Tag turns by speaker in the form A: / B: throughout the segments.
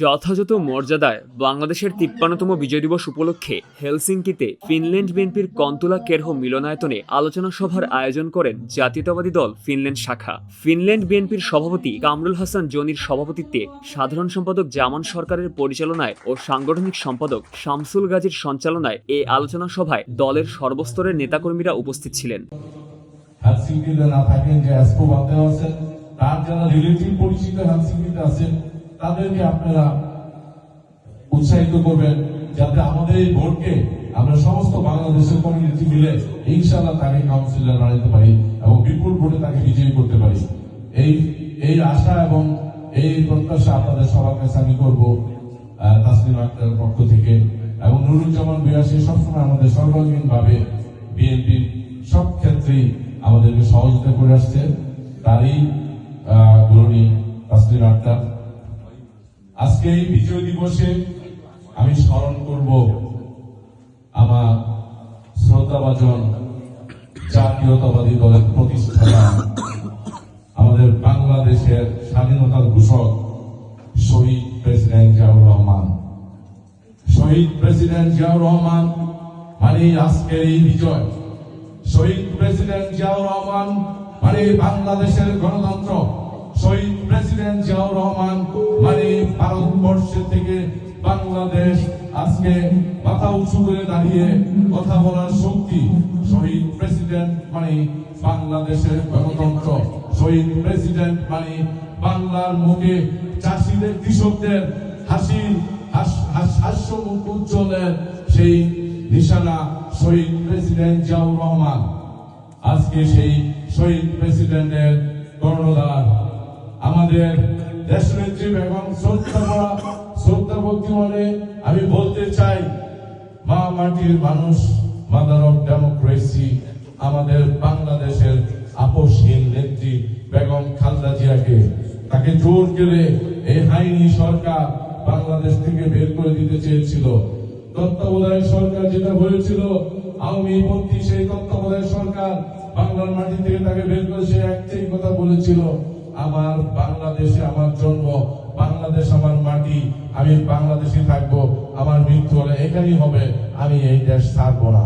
A: যথাযথ মর্যাদায় বাংলাদেশের তিপ্পান্নতম বিজয় দিবস উপলক্ষে হেলসিঙ্কিতে ফিনল্যান্ড বিএনপির কন্তুলা কেরহ মিলনায়তনে আলোচনা সভার আয়োজন করেন জাতীয়তাবাদী দল ফিনল্যান্ড শাখা। ফিনল্যান্ড বিএনপির সভাপতি কামরুল হাসান জনির সভাপতিত্বে সাধারণ সম্পাদক জামান সরকারের পরিচালনায় ও সাংগঠনিক সম্পাদক শামসুল গাজীর সঞ্চালনায় এই আলোচনা সভায় দলের সর্বস্তরের নেতাকর্মীরা উপস্থিত ছিলেন।
B: না থাকেন যে তার যারা রিলেটিভ পরিচিত তাদেরকে আপনারা উৎসাহিত করবেন যাতে আমাদের এই ভোটকে আমরা সমস্ত বাংলাদেশের কমিউনিটি মিলে ইনশাআল্লাহ তাকে কাউন্সিলর বানাতে পারি এবং বিপুল ভোটে তাকে বিজয়ী করতে পারি। এই এই আশা এবং এই প্রত্যাশা আপনাদের সবার কাছে আমি করব তাসলিম আক্তারের পক্ষ থেকে। এবং নুরুজ্জামান বিয়াসী সবসময় আমাদের সর্বাঙ্গীন ভাবে বিএনপি সব ক্ষেত্রেই আমাদেরকে সহযোগিতা করে আসছে। তারই ধরনী তাসলিম আক্তার। আজকে এই বিজয় দিবসে আমি স্মরণ করব আমার শ্রদ্ধাভাজন জাতীয়তাবাদী দলের প্রতিষ্ঠাতা, আমাদের বাংলাদেশের স্বাধীনতার ঘোষক শহীদ প্রেসিডেন্ট জিয়াউর রহমান। শহীদ প্রেসিডেন্ট জিয়াউর রহমান মানে আজকের এই বিজয়। শহীদ প্রেসিডেন্ট জিয়াউর রহমান মানে বাংলাদেশের গণতন্ত্র। শহীদ প্রেসিডেন্ট জিয়াউর রহমান মানে ভারতবর্ষের থেকে বাংলাদেশ আজকে মাথা উঁচু করে দাঁড়িয়ে কথা বলার শক্তি শহীদ প্রেসিডেন্ট মানে বাংলাদেশের গণতন্ত্র। শহীদ প্রেসিডেন্ট মানে বাংলার মুখে চাষিদের, কৃষকদের হাসির হাস- হাস- হাস্য মুখ উজ্জ্বলের সেই নিশানা শহীদ প্রেসিডেন্ট জিয়াউর রহমান। আজকে সেই শহীদ প্রেসিডেন্টের কর্ণধার আমাদের দেশনেত্রী বেগম শ্রদ্ধা করা শ্রদ্ধা ভক্তি মনে আমি বলতে চাই, মা মাটির মানুষ মাদার অফ ডেমোক্রেসি আমাদের বাংলাদেশের আপসহীন নেত্রী বেগম খালদা জিয়াকে। তাকে জোর করে এই হাইনি সরকার বাংলাদেশ থেকে বের করে দিতে চেয়েছিল। তত্ত্বাবধায়ক সরকার যেটা বলেছিল, আওয়ামী পন্থী সেই তত্ত্বাবধায়ক সরকার বাংলার মাটি থেকে তাকে বের করে সে একটাই কথা বলেছিল আমার বাংলাদেশে আমার জন্ম, বাংলাদেশ আমার মাটি, আমি বাংলাদেশে থাকব, আমার মৃত্যু হলে এখানেই হবে, আমি এই দেশ ছাড়বো না।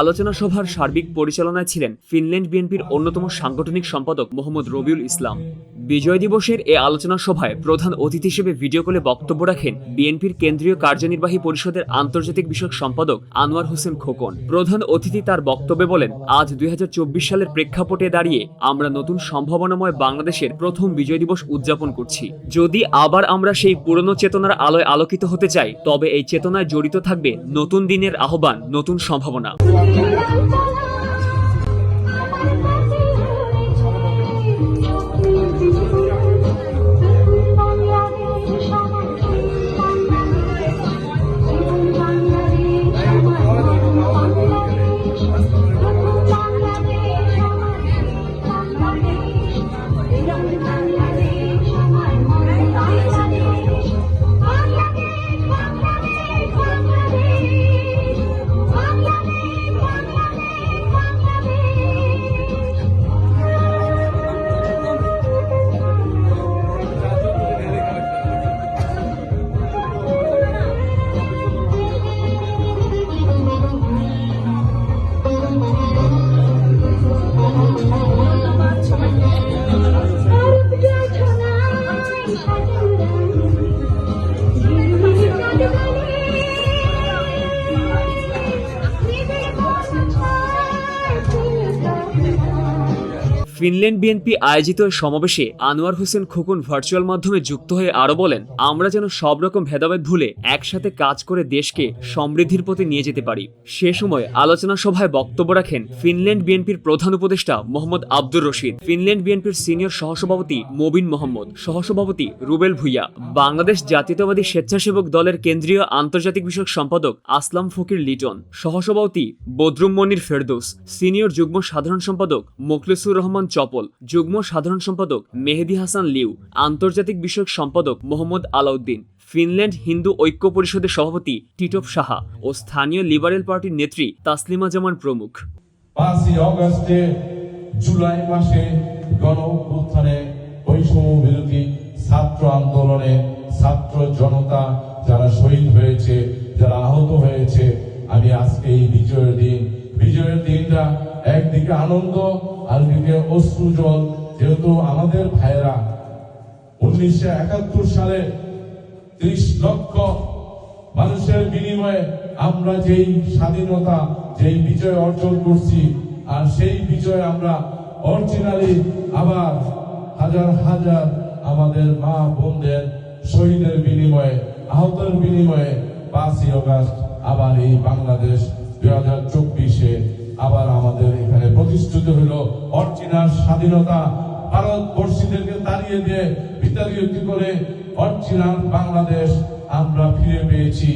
A: আলোচনা সভার সার্বিক পরিচালনায় ছিলেন ফিনল্যান্ড বিএনপির অন্যতম সাংগঠনিক সম্পাদক মোহাম্মদ রবিউল ইসলাম। বিজয় দিবসের এ আলোচনা সভায় প্রধান অতিথি হিসেবে ভিডিও কলে বক্তব্য রাখেন বিএনপির কেন্দ্রীয় কার্যনির্বাহী পরিষদের আন্তর্জাতিক বিষয়ক সম্পাদক আনোয়ার হোসেন খোকন। প্রধান অতিথি তার বক্তব্যে বলেন, আজ দুই হাজার চব্বিশ সালের প্রেক্ষাপটে দাঁড়িয়ে আমরা নতুন সম্ভাবনাময় বাংলাদেশের প্রথম বিজয় দিবস উদযাপন করছি। যদি আবার আমরা সেই পুরনো চেতনার আলোয় আলোকিত হতে চাই, তবে এই চেতনায় জড়িত থাকবে নতুন দিনের আহ্বান, নতুন সম্ভাবনা। ফিনল্যান্ড বিএনপি আয়োজিত সমাবেশে আনোয়ার হোসেন খোকন ভার্চুয়াল মাধ্যমে যুক্ত হয়ে আরও বলেন, আমরা যেন সব রকম ভেদাভেদ ভুলে একসাথে কাজ করে দেশকে সমৃদ্ধির পথে নিয়ে যেতে পারি। সে সময় আলোচনা সভায় বক্তব্য রাখেন ফিনল্যান্ড বিএনপির প্রধান উপদেষ্টা মোহাম্মদ আব্দুর রশিদ, ফিনল্যান্ড বিএনপির সিনিয়র সহসভাপতি মবিন মোহাম্মদ, সহসভাপতি রুবেল ভুইয়া, বাংলাদেশ জাতীয়তাবাদী স্বেচ্ছাসেবক দলের কেন্দ্রীয় আন্তর্জাতিক বিষয়ক সম্পাদক আসলাম ফকির লিটন, সহসভাপতি বদরুম মনির ফেরদৌস, সিনিয়র যুগ্ম সাধারণ সম্পাদক মোখলেসুর রহমান চপল, যুগ্ম সাধারণ সম্পাদক মেহেদি হাসান লিউ, আন্তর্জাতিক বিষয়ক সম্পাদক মোহাম্মদ আলাউদ্দিন, ফিনল্যান্ড হিন্দু ঐক্য পরিষদের সভাপতি টিটপ সাহা ও স্থানীয় লিবারেল পার্টির নেত্রী তাসলিমা জামান প্রমুখ।
B: পাঁচই অগস্টে জুলাই মাসে গণ অভ্যুত্থানে ছাত্র আন্দোলনে ছাত্র জনতা যারা শহীদ হয়েছে, যারা আহত হয়েছে, আমি আজকে এই বিজয়ের দিন, বিজয়ের দিনটা একদিকে আনন্দ আর দিকে অশ্রু জল, যেহেতু আমাদের ভাইয়েরা উনিশশো একাত্তর সালে ত্রিশ লক্ষ মানুষের বিনিময়ে আমরা যেই স্বাধীনতা, যেই বিজয় অর্জন করছি, আর সেই বিজয় আমরা অরিজিনালি আবার হাজার হাজার আমাদের মা বোনদের শহীদের বিনিময়ে আহতের বিনিময়ে পাঁচই অগাস্ট আবার এই বাংলাদেশ দুই হাজার চব্বিশে আবার আমাদের এখানে প্রতিষ্ঠিত হলো অর্চিনার স্বাধীনতা ভারতবর্ষীদেরকে তাড়িয়ে দিয়ে বিতাড়িত করে অর্চিনার বাংলাদেশ আমরা ফিরে পেয়েছি।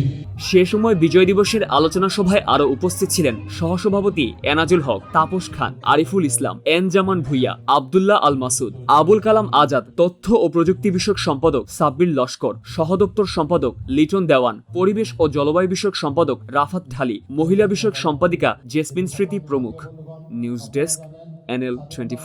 A: সে সময় বিজয় দিবসের আলোচনা সভায় আরও উপস্থিত ছিলেন সহসভাপতি এনাজুল হক, তাপস খান, আরিফুল ইসলাম, এন জামান ভুইয়া, আবদুল্লাহ আল মাসুদ, আবুল কালাম আজাদ, তথ্য ও প্রযুক্তি বিষয়ক সম্পাদক সাব্বির লস্কর, সহদপ্তর সম্পাদক লিটন দেওয়ান, পরিবেশ ও জলবায়ু বিষয়ক সম্পাদক রাফাত ঢালি, মহিলা বিষয়ক সম্পাদিকা জেসমিন স্মৃতি প্রমুখ। News desk, NL twenty